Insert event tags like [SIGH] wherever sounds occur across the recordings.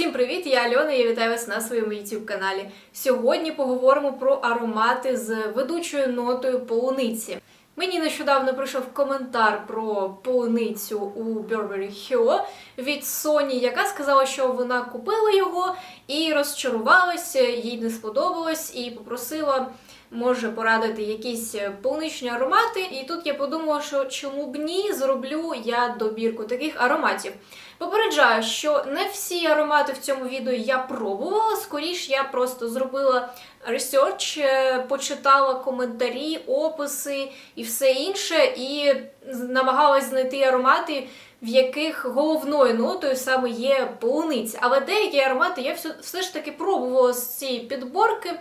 Всім привіт! Я Альона. Я вітаю вас на своєму youtube каналі. Сьогодні поговоримо про аромати з ведучою нотою полуниці. Мені нещодавно прийшов коментар про полуницю у Burberry Hero від Соні, яка сказала, що вона купила його і розчарувалася, їй не сподобалось, і попросила, може, порадити якісь полуничні аромати. І тут я подумала, що чому б ні, зроблю я добірку таких ароматів. Попереджаю, що не всі аромати в цьому відео я пробувала. Скоріш я просто зробила ресерч, е, почитала коментарі, описи і все інше, і намагалась знайти аромати, в яких головною нотою саме є полуниця. Але деякі аромати я все, все ж таки пробувала з цієї підборки.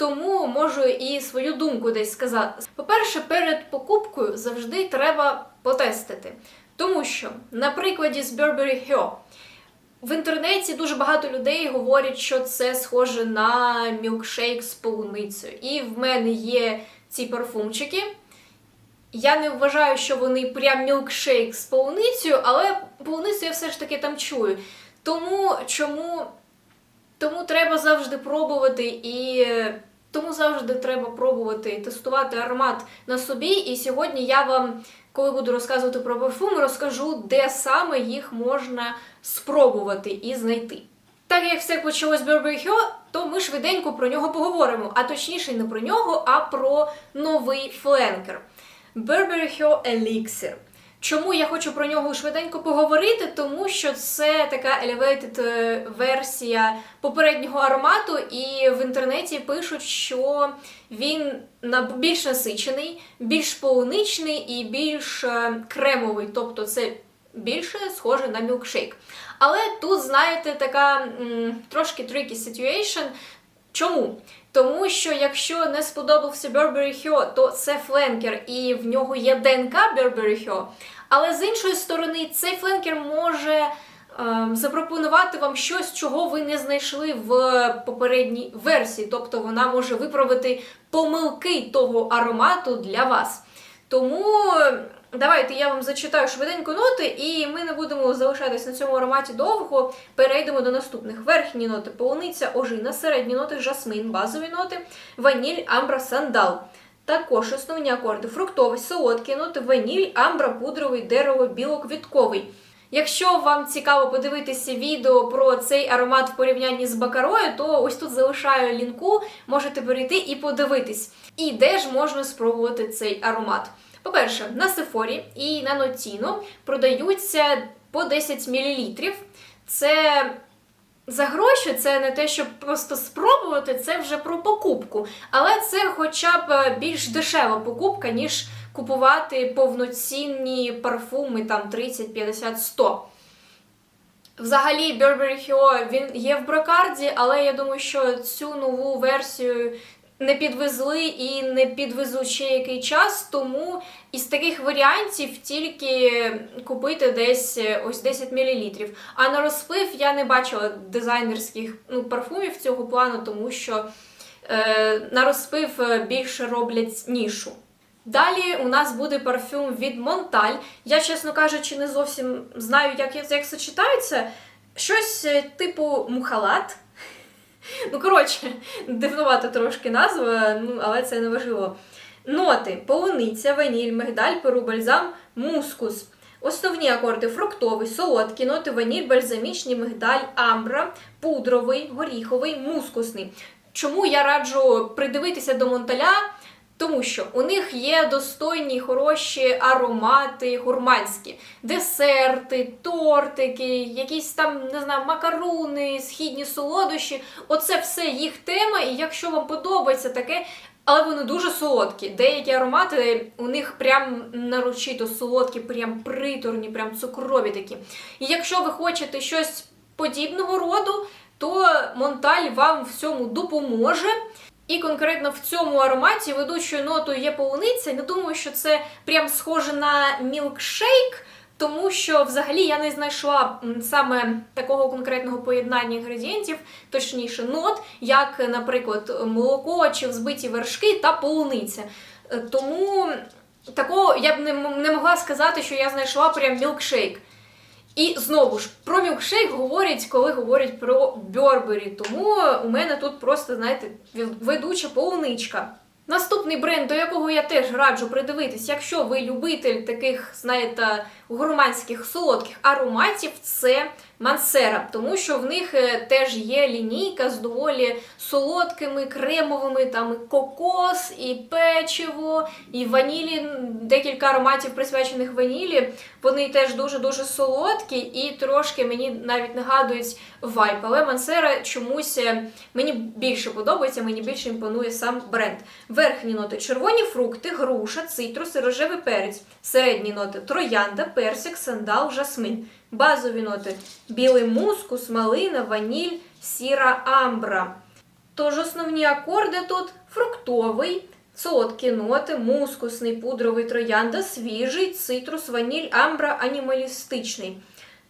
Тому можу і свою думку десь сказати. По-перше, перед покупкою завжди треба потестити. Тому що, на прикладі з Burberry Hero, в інтернеті дуже багато людей говорять, що це схоже на мілкшейк з полуницею. І в мене є ці парфумчики. Я не вважаю, що вони прям мілкшейк з полуницею, але полуницю я все ж таки там чую. Тому чому тому треба завжди пробувати і тому завжди треба пробувати тестувати аромат на собі. І сьогодні я вам, коли буду розказувати про парфуми, розкажу, де саме їх можна спробувати і знайти. Так як все почалось з Burberry то ми швиденько про нього поговоримо. А точніше не про нього, а про новий фленкер. Burberry Elixir. Чому я хочу про нього швиденько поговорити? Тому що це така elevated е, версія попереднього аромату, і в інтернеті пишуть, що він більш насичений, більш полуничний і більш е, кремовий, тобто це більше схоже на мілкшейк. Але тут, знаєте, така м, трошки tricky situation. Чому? Тому що якщо не сподобався Burberry Hero, то це фленкер, і в нього є ДНК Burberry Hero. Але з іншої сторони, цей фленкер може ем, запропонувати вам щось, чого ви не знайшли в попередній версії. Тобто вона може виправити помилки того аромату для вас. Тому. Давайте я вам зачитаю швиденько ноти, і ми не будемо залишатись на цьому ароматі довго. Перейдемо до наступних: верхні ноти, полуниця, ожина, середні ноти, жасмин, базові ноти, ваніль, амбра, сандал. Також основні акорди фруктовий, солодкі ноти, ваніль, амбра, пудровий, дерево, білоквітковий. Якщо вам цікаво подивитися відео про цей аромат в порівнянні з бакарою, то ось тут залишаю лінку, можете перейти і подивитись. І де ж можна спробувати цей аромат. По-перше, на Сефорі і на Нотіно продаються по 10 мл. Це за гроші, це не те, щоб просто спробувати, це вже про покупку. Але це хоча б більш дешева покупка, ніж купувати повноцінні парфуми там 30, 50, 100. Взагалі, Burberry Hio, він є в брокарді, але я думаю, що цю нову версію не підвезли і не підвезуть ще який час, тому із таких варіантів тільки купити десь ось 10 мл. А на розпив я не бачила дизайнерських ну, парфумів цього плану, тому що е, на розпив більше роблять нішу. Далі у нас буде парфюм від Монталь. Я, чесно кажучи, не зовсім знаю, як, як це читається. Щось е, типу мухалат. Ну, коротше, дивнувата трошки назва, ну, але це не важливо. Ноти: полуниця, ваніль, мигдаль, перу, бальзам, мускус. Основні акорди фруктовий, солодкі, ноти ваніль, бальзамічні, мигдаль, амбра, пудровий, горіховий, мускусний. Чому я раджу придивитися до Монталя? Тому що у них є достойні хороші аромати гурманські, десерти, тортики, якісь там, не знаю, макаруни, східні солодощі. Оце все їх тема. І якщо вам подобається таке, але вони дуже солодкі. Деякі аромати у них прям нарочито солодкі, прям приторні, прям цукрові такі. І якщо ви хочете щось подібного роду, то Монталь вам в цьому допоможе. І конкретно в цьому ароматі ведучою нотою є полуниця. Не думаю, що це прям схоже на мілкшейк, тому що взагалі я не знайшла саме такого конкретного поєднання інгредієнтів, точніше, нот, як, наприклад, молоко чи взбиті вершки та полуниця. Е, тому такого я б не могла сказати, що я знайшла прям мілкшейк. І знову ж про мілкшейк говорять, коли говорять про Бьорбері. Тому у мене тут просто, знаєте, ведуча полуничка. Наступний бренд, до якого я теж раджу придивитись, якщо ви любитель таких, знаєте, гурманських солодких ароматів, це Мансера, тому що в них е, теж є лінійка з доволі солодкими, кремовими, там і кокос, і печиво, і ванілі, декілька ароматів присвячених ванілі. Вони теж дуже-дуже солодкі і трошки мені навіть нагадують вайп. Але Мансера чомусь е, мені більше подобається, мені більше імпонує сам бренд. Верхні ноти червоні фрукти, груша, цитруси, рожевий перець. Середні ноти троянда, персик, сандал, жасмин. Базові ноти білий мускус, малина, ваніль, сіра амбра. Тож основні акорди тут фруктовий, солодкі ноти, мускусний, пудровий троянда, свіжий, цитрус, ваніль, амбра, анімалістичний.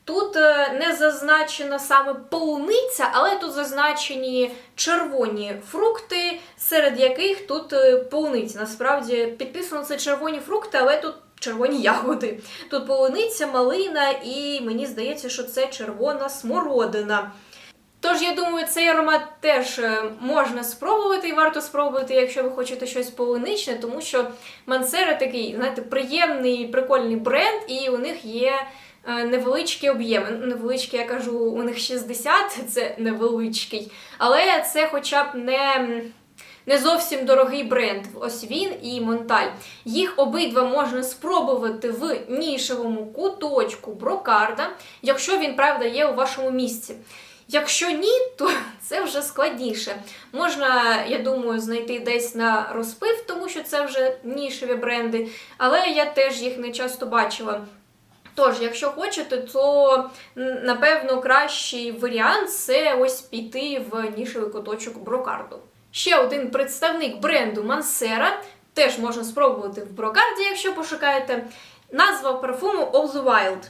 Тут е, не зазначена саме полуниця, але тут зазначені червоні фрукти, серед яких тут е, полуниця. Насправді підписано це червоні фрукти, але тут червоні ягоди. Тут полуниця, малина, і мені здається, що це червона смородина. Тож, я думаю, цей аромат теж е, можна спробувати і варто спробувати, якщо ви хочете щось полуничне, тому що Мансера такий, знаєте, приємний, прикольний бренд, і у них є е, невеличкі об'єми. Ну, Невеличкі, я кажу, у них 60, [LAUGHS] це невеличкий. Але це хоча б не. Не зовсім дорогий бренд. Ось він і Монталь. Їх обидва можна спробувати в нішевому куточку брокарда, якщо він, правда, є у вашому місці. Якщо ні, то [LAUGHS] це вже складніше. Можна, я думаю, знайти десь на розпив, тому що це вже нішеві бренди, але я теж їх не часто бачила. Тож, якщо хочете, то напевно кращий варіант це ось піти в нішевий куточок брокарду. Ще один представник бренду Мансера, теж можна спробувати в брокарді, якщо пошукаєте. Назва парфуму Of the Wild.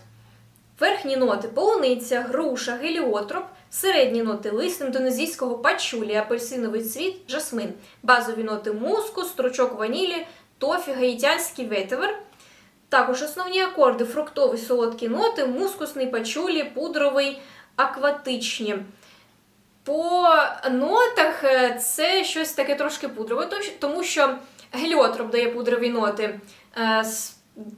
Верхні ноти полуниця, груша, геліотроп, середні ноти лист індонезійського пачулі, апельсиновий цвіт, жасмин, базові ноти мускус, стручок ванілі, тофі, гаїтянський ветивер. Також основні акорди фруктові солодкі ноти, мускусний пачулі, пудровий, акватичні. По нотах е, це щось таке трошки пудрове, тому що геліотроп дає пудрові ноти. Е,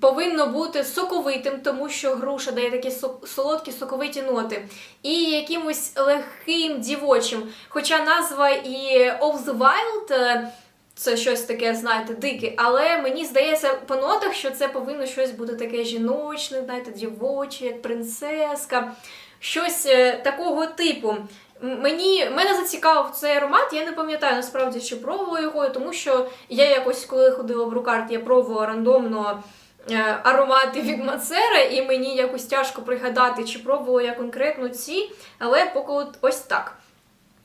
повинно бути соковитим, тому що груша дає такі солодкі соковиті ноти. І якимось легким дівочим. Хоча назва і Of the Wild е, це щось таке, знаєте, дике, але мені здається по нотах, що це повинно щось бути таке жіночне, знаєте, дівоче, як принцеска, щось такого типу. Мені мене зацікавив цей аромат, я не пам'ятаю насправді, чи пробувала його, тому що я якось, коли ходила в рукарт, я пробувала рандомно е, аромати від Мацера, і мені якось тяжко пригадати, чи пробувала я конкретно ці, але поки ось так.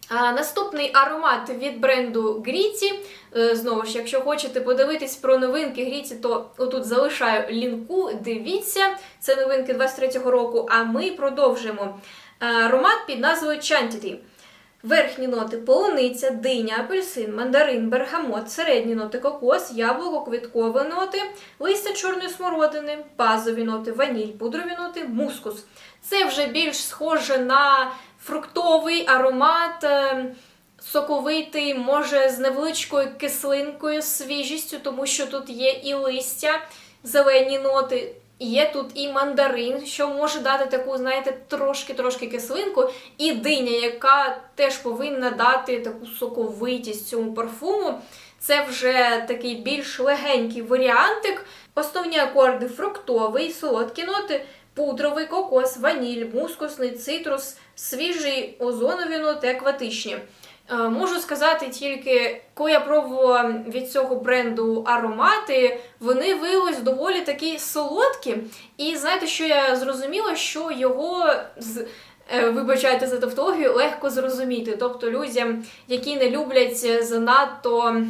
А, Наступний аромат від бренду Гріті. Е, знову ж, якщо хочете подивитись про новинки Гріті, то отут залишаю лінку. Дивіться, це новинки 23-го року, а ми продовжимо. Е, аромат під назвою Chantity. Верхні ноти полуниця, диня, апельсин, мандарин, бергамот, середні ноти кокос, яблуко, квіткові ноти, листя чорної смородини, базові ноти, ваніль, пудрові ноти, мускус. Це вже більш схоже на фруктовий аромат, е, соковитий, може з невеличкою кислинкою, свіжістю, тому що тут є і листя, зелені ноти. Є тут і мандарин, що може дати таку, знаєте, трошки-трошки кислинку, і диня, яка теж повинна дати таку соковитість цьому парфуму. Це вже такий більш легенький варіантик. Основні акорди фруктовий, солодкі ноти, пудровий кокос, ваніль, мускусний, цитрус, свіжий озонові ноти, акватичні. Е, можу сказати тільки, коли я пробувала від цього бренду аромати, вони виявилися доволі такі солодкі. І знаєте, що я зрозуміла, що його. Е, вибачайте за тавтологію, легко зрозуміти. Тобто людям, які не люблять занадто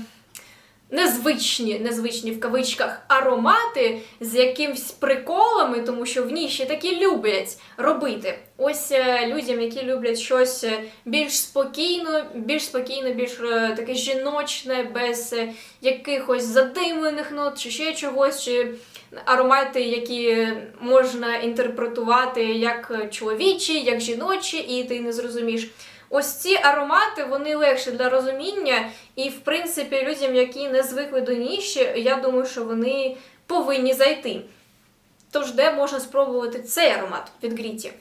незвичні, незвичні в кавичках аромати з якимсь приколами, тому що в ніші такі люблять робити. Ось е, людям, які люблять щось е, більш спокійно, більш спокійно, більш е, таке жіночне, без якихось задимлених нот чи ще чогось, чи аромати, які можна інтерпретувати як чоловічі, як жіночі, і ти не зрозумієш. Ось ці аромати вони легші для розуміння, і в принципі людям, які не звикли до ніші, я думаю, що вони повинні зайти. Тож, де можна спробувати цей аромат від Гріті?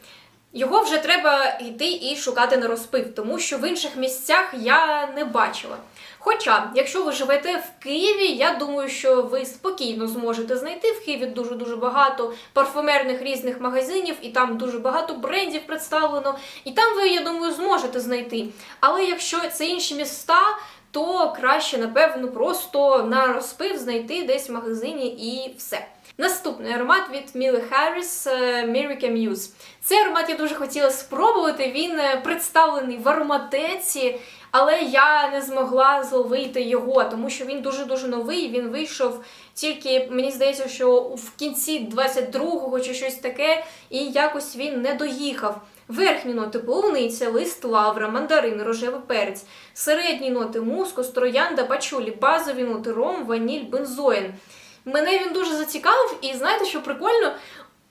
Його вже треба йти і шукати на розпив, тому що в інших місцях я не бачила. Хоча, якщо ви живете в Києві, я думаю, що ви спокійно зможете знайти в Києві дуже-дуже багато парфумерних різних магазинів, і там дуже багато брендів представлено. І там ви, я думаю, зможете знайти. Але якщо це інші міста, то краще, напевно, просто на розпив знайти десь в магазині і все. Наступний аромат від Мілі Харріс Miracle Muse. Цей аромат я дуже хотіла спробувати. Він е, представлений в ароматеці, але я не змогла зловити його, тому що він дуже-дуже новий. Він вийшов тільки, мені здається, що в кінці 22-го чи щось таке, і якось він не доїхав. Верхні ноти полуниця, лист лавра, мандарин, рожевий перець, середні ноти мускус, троянда, пачулі, базові ноти ром, ваніль, бензоїн. Мене він дуже зацікавив, і знаєте, що прикольно?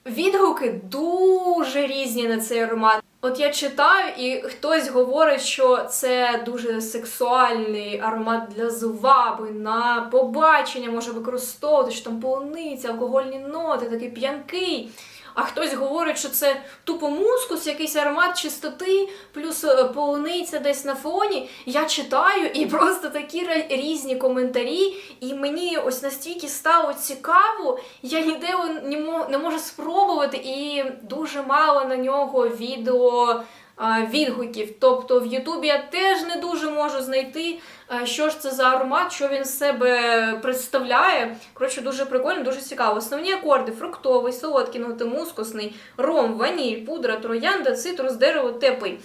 Відгуки дуже різні на цей аромат. От я читаю, і хтось говорить, що це дуже сексуальний аромат для зваби, на побачення може використовувати, що там полуниця, алкогольні ноти, такий п'янкий. А хтось говорить, що це тупо мускус, якийсь аромат чистоти, плюс е, полуниця десь на фоні. Я читаю і [LAUGHS] просто такі різні коментарі, і мені ось настільки стало цікаво, я ніде не можу спробувати, і дуже мало на нього відео. Відгуків, тобто в Ютубі я теж не дуже можу знайти, що ж це за аромат, що він з себе представляє. Коротше, дуже прикольно, дуже цікаво. Основні акорди: фруктовий, солодкий, мускусний, ром, ваніль, пудра, троянда, цитрус, дерево, теплий.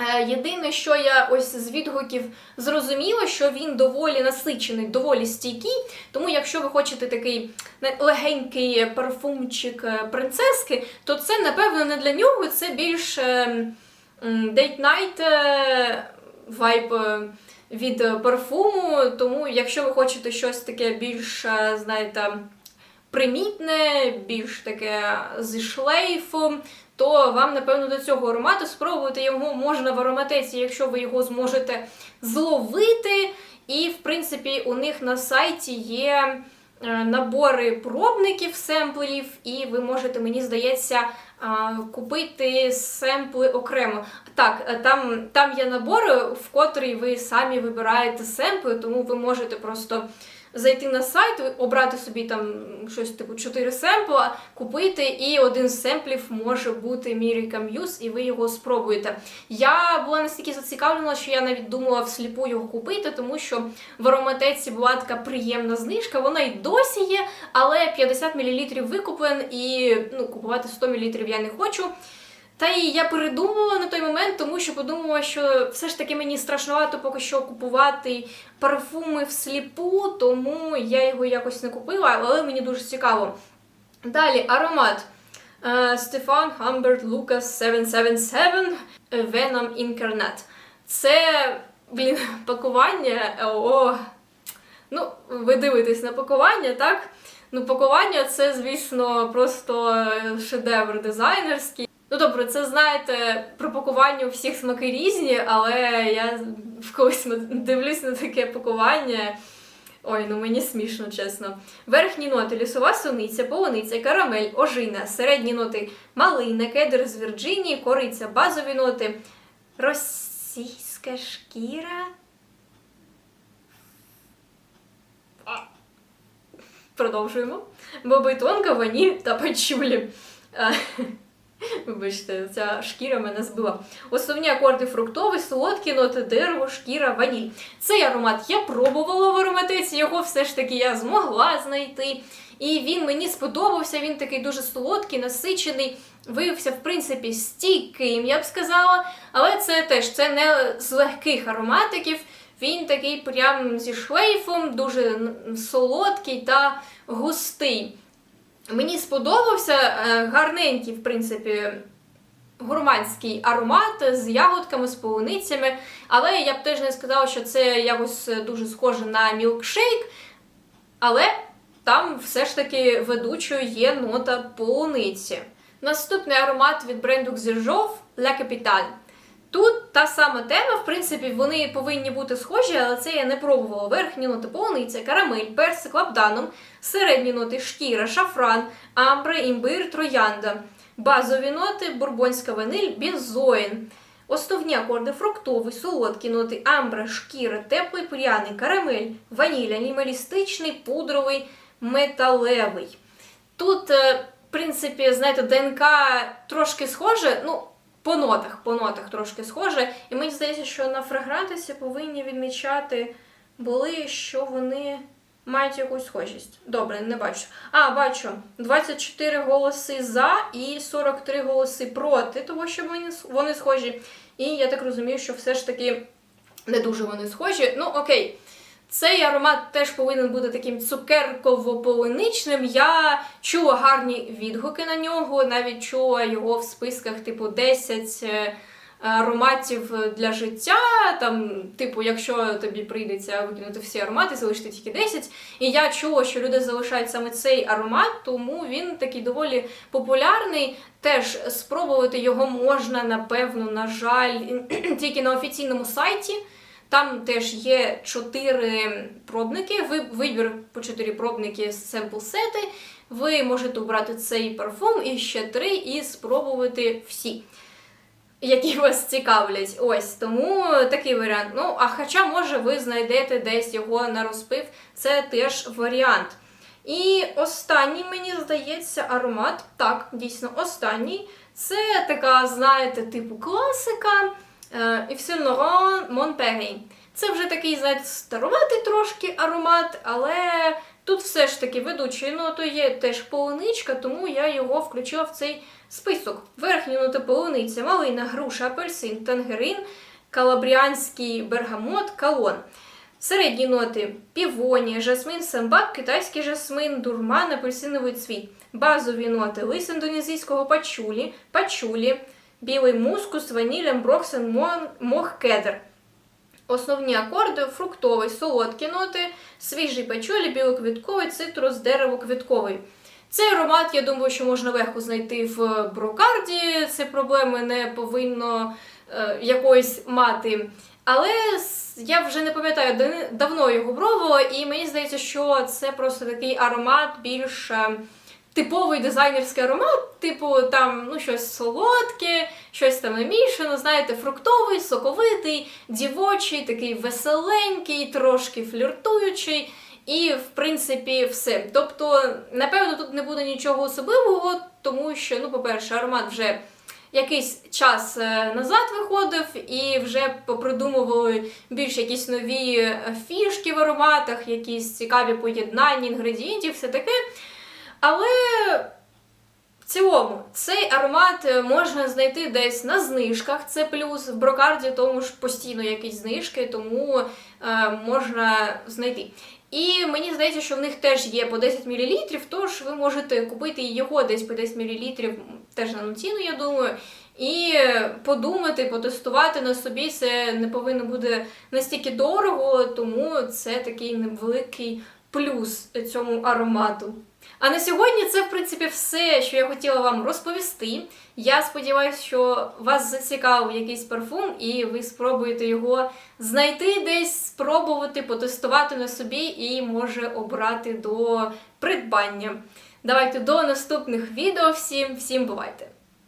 Е, Єдине, що я ось з відгуків зрозуміла, що він доволі насичений, доволі стійкий. Тому, якщо ви хочете такий легенький парфумчик е, принцески, то це, напевно, не для нього, це більш дейт-найт вайб е, від е, парфуму. Тому, якщо ви хочете щось таке більш, е, знаєте, примітне, більш таке зі шлейфом, то вам, напевно, до цього аромату спробувати його можна в ароматеці, якщо ви його зможете зловити. І, в принципі, у них на сайті є набори пробників семплерів, і ви можете, мені здається, купити семпли окремо. Так, е, там, там є набори, в котрий ви самі вибираєте семпли, тому ви можете просто зайти на сайт, обрати собі там щось типу 4 семпла, купити, і один з семплів може бути Miracle Muse, і ви його спробуєте. Я була настільки зацікавлена, що я навіть думала всліпу його купити, тому що в ароматеці була така приємна знижка. Вона й досі є, але 50 мл викуплен, і ну, купувати 100 мл я не хочу. Та і я передумала на той момент, тому що подумала, що все ж таки мені страшнувато поки що купувати парфуми всліпу, тому я його якось не купила, але мені дуже цікаво. Далі аромат. Е, Стефан Хамберт Лукас 777 Venom Incarnate. Це, блін, [LAUGHS] пакування. О, ну, ви дивитесь на пакування, так? Ну, пакування це, звісно, просто е, шедевр дизайнерський. Ну добре, це знаєте, про пакування у всіх смаки різні, але я колись на- дивлюсь на таке пакування. Ой, ну мені смішно, чесно. Верхні ноти лісова суниця, полуниця, карамель, ожина, середні ноти малина, кедр з Вірджинії, кориця, базові ноти, російська шкіра. Продовжуємо. Боби тонка, ваніль та пачулі. [LAUGHS] Вибачте, ця шкіра мене збила. Основні акорди фруктовий, солодкі ноти, дерево, шкіра, ваніль. Цей аромат я пробувала в ароматеці, його все ж таки я змогла знайти. І він мені сподобався, він такий дуже солодкий, насичений, виявився, в принципі, стійким, я б сказала. Але це теж це не з легких ароматиків. Він такий прям зі шлейфом, дуже солодкий та густий. Мені сподобався е, гарненький, в принципі, гурманський аромат з ягодками, з полуницями, але я б теж не сказала, що це якось дуже схоже на мілкшейк. Але там все ж таки ведучою є нота полуниці. Наступний аромат від бренду Xirjov La Capitale. Тут та сама тема, в принципі, вони повинні бути схожі, але це я не пробувала. Верхні ноти полуниця, карамель, персик, лабданом, середні ноти шкіра, шафран, амбра, імбир, троянда. Базові ноти бурбонська ваниль, бензоїн. Основні акорди фруктовий, солодкі ноти амбра, шкіра, теплий пряний, карамель, ваніль, анімалістичний, пудровий, металевий. Тут, е, в принципі, знаєте, ДНК трошки схоже, ну, по нотах, по нотах трошки схоже. І мені здається, що на фрагрантисі повинні відмічати були, що вони мають якусь схожість. Добре, не бачу. А, бачу. 24 голоси за і 43 голоси проти, того що вони, схожі. І я так розумію, що все ж таки не дуже вони схожі. Ну, окей. Цей аромат теж повинен бути таким цукерково-полуничним. Я чула гарні відгуки на нього, навіть чула його в списках, типу, 10 е, ароматів для життя. Там, типу, якщо тобі прийдеться викинути всі аромати, залишити тільки 10. І я чула, що люди залишають саме цей аромат, тому він такий доволі популярний. Теж спробувати його можна, напевно, на жаль, [CLEARS THROAT] тільки на офіційному сайті. Там теж є чотири пробники, ви- вибір по чотири пробники з семпл сети. Ви можете обрати цей парфум і ще три, і спробувати всі, які вас цікавлять. Ось тому такий варіант. Ну, а хоча, може, ви знайдете десь його на розпив, це теж варіант. І останній, мені здається, аромат. Так, дійсно, останній. Це така, знаєте, типу класика. Yves Saint Laurent Mon. Це вже такий, знаєте, староватий трошки аромат, але тут все ж таки ведучою нотою є теж полуничка, тому я його включила в цей список. Верхні ноти полуниця, малина, груша, апельсин, тангерин, калабріанський бергамот, калон. Середні ноти півоні, жасмин, самбак, китайський жасмин, дурман, апельсиновий цвіт. Базові ноти лис індонезійського пачулі, пачулі, білий мускус, ваніль, амброксен, мон, мох, кедр. Основні акорди фруктовий, солодкі ноти, свіжий пачулі, білоквітковий, цитрус, дерево квітковий. Цей аромат, я думаю, що можна легко знайти в брокарді. Це проблеми не повинно е, якоїсь мати. Але я вже не пам'ятаю, давно його пробувала, і мені здається, що це просто такий аромат більш е, типовий дизайнерський аромат, типу там ну, щось солодке, щось там намішано, знаєте, фруктовий, соковитий, дівочий, такий веселенький, трошки фліртуючий. І, в принципі, все. Тобто, напевно, тут не буде нічого особливого, тому що, ну, по-перше, аромат вже якийсь час е, назад виходив, і вже попридумували більш якісь нові е, фішки в ароматах, якісь цікаві поєднання інгредієнтів, все таке. Але в цілому цей аромат е, можна знайти десь на знижках. Це плюс в брокарді, тому ж постійно якісь знижки, тому е, можна знайти. І мені здається, що в них теж є по 10 мл, тож ви можете купити його десь по 10 мл, теж на ціну, я думаю. І подумати, потестувати на собі це не повинно бути настільки дорого, тому це такий невеликий плюс цьому аромату. А на сьогодні це, в принципі, все, що я хотіла вам розповісти. Я сподіваюся, що вас зацікавив якийсь парфум, і ви спробуєте його знайти десь, спробувати, потестувати на собі і може обрати до придбання. Давайте до наступних відео. Всім, всім бувайте!